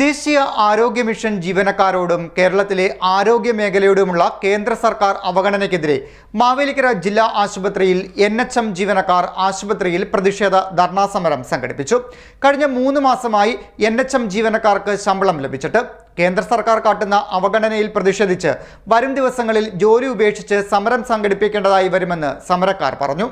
ദേശീയ ആരോഗ്യ മിഷൻ ജീവനക്കാരോടും കേരളത്തിലെ ആരോഗ്യ മേഖലയോടുമുള്ള കേന്ദ്ര സർക്കാർ അവഗണനയ്ക്കെതിരെ മാവേലിക്കര ജില്ലാ ആശുപത്രിയിൽ എൻ എച്ച് എം ജീവനക്കാർ ആശുപത്രിയിൽ പ്രതിഷേധ ധർണാ സമരം സംഘടിപ്പിച്ചു. കഴിഞ്ഞ മൂന്ന് മാസമായി എൻ എച്ച് എം ജീവനക്കാർക്ക് ശമ്പളം ലഭിച്ചിട്ട് കേന്ദ്ര സർക്കാർ കാട്ടുന്ന അവഗണനയിൽ പ്രതിഷേധിച്ച് വരും ദിവസങ്ങളിൽ ജോലി ഉപേക്ഷിച്ച് സമരം സംഘടിപ്പിക്കേണ്ടതായി വരുമെന്ന് സമരക്കാർ പറഞ്ഞു.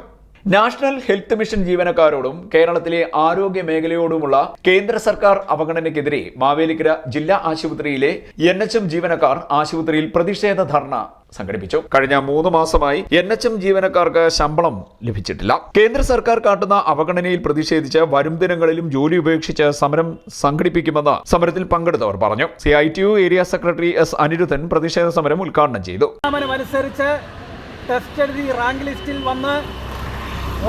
നാഷണൽ ഹെൽത്ത് മിഷൻ ജീവനക്കാരോടും കേരളത്തിലെ ആരോഗ്യ മേഖലയോടുമുള്ള കേന്ദ്ര സർക്കാർ അവഗണനയ്ക്കെതിരെ മാവേലിക്കര ജില്ലാ ആശുപത്രിയിലെ എൻ എച്ച് എം ജീവനക്കാർ ആശുപത്രിയിൽ പ്രതിഷേധ ധർണ സംഘടിപ്പിച്ചു. കഴിഞ്ഞ മൂന്ന് മാസമായി എൻ എച്ച് എം ജീവനക്കാർക്ക് ശമ്പളം ലഭിച്ചിട്ടില്ല. കേന്ദ്ര സർക്കാർ കാട്ടുന്ന അവഗണനയിൽ പ്രതിഷേധിച്ച് വരും ദിനങ്ങളിലും ജോലി ഉപേക്ഷിച്ച് സമരം സംഘടിപ്പിക്കുമെന്ന് സമരത്തിൽ പങ്കെടുത്തവർ പറഞ്ഞു. C I T U area secretary S Aniruddhan പ്രതിഷേധ സമരം ഉദ്ഘാടനം ചെയ്തു. ടെസ്റ്റ് എഴുതി റാങ്ക് ലിസ്റ്റിൽ വന്ന്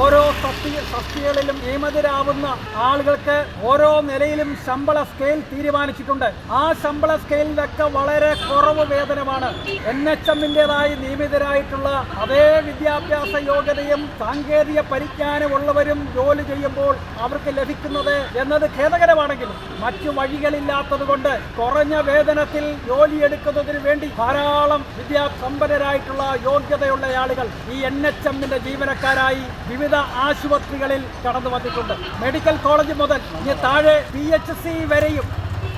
ഓരോ തസ്തി തസ്തികകളിലും നിയമിതരാവുന്ന ആളുകൾക്ക് ഓരോ നിലയിലും ശമ്പള സ്കെയിൽ തീരുമാനിച്ചിട്ടുണ്ട്. ആ ശമ്പള സ്കെയിലിലൊക്കെ വളരെ കുറവ് വേതനമാണ്. എൻ എച്ച് എമ്മിന്റെതായി നിയമിതരായിട്ടുള്ള അതേ വിദ്യാഭ്യാസ യോഗ്യതയും സാങ്കേതിക പരിജ്ഞാനമുള്ളവരും ജോലി ചെയ്യുമ്പോൾ അവർക്ക് ലഭിക്കുന്നത് എന്നത് ഖേദകരമാണെങ്കിലും മറ്റു വഴികളില്ലാത്തതുകൊണ്ട് കുറഞ്ഞ വേതനത്തിൽ ജോലിയെടുക്കുന്നതിന് വേണ്ടി ധാരാളം വിദ്യാസമ്പന്നരായിട്ടുള്ള യോഗ്യതയുള്ള ആളുകൾ ഈ എൻ എച്ച് എമ്മിന്റെ ജീവനക്കാരായി വിവിധ ആശുപത്രികളിൽ കടന്നു വന്നിട്ടുണ്ട്. മെഡിക്കൽ കോളേജ് മുതൽ ഇനി താഴെ പി എച്ച് സി വരെയും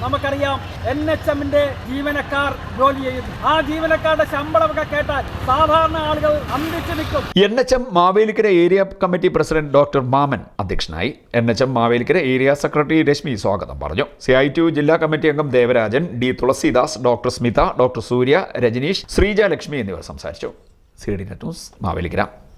നമുക്കറിയാം എൻ എച്ച് എമ്മിന്റെ ജീവനക്കാർ ജോലി ചെയ്യുന്നു. ആ ജീവനക്കാരുടെ ശമ്പളമൊക്കെ കേട്ടാൽ സാധാരണ ആളുകൾ അന്തിച്ചു നിൽക്കും. N H M Mavelikkara area committee president doctor Mammen അധ്യക്ഷനായി N H M Mavelikkara area secretary Rashmi സ്വാഗതം പറഞ്ഞു. സി ഐ ടി ജില്ലാ കമ്മിറ്റി അംഗം Devarajan D Thulasidas doctor Smitha doctor Surya Rajaneesh Sreeja Lakshmi എന്നിവർ സംസാരിച്ചു. C D net news Mavelikkara.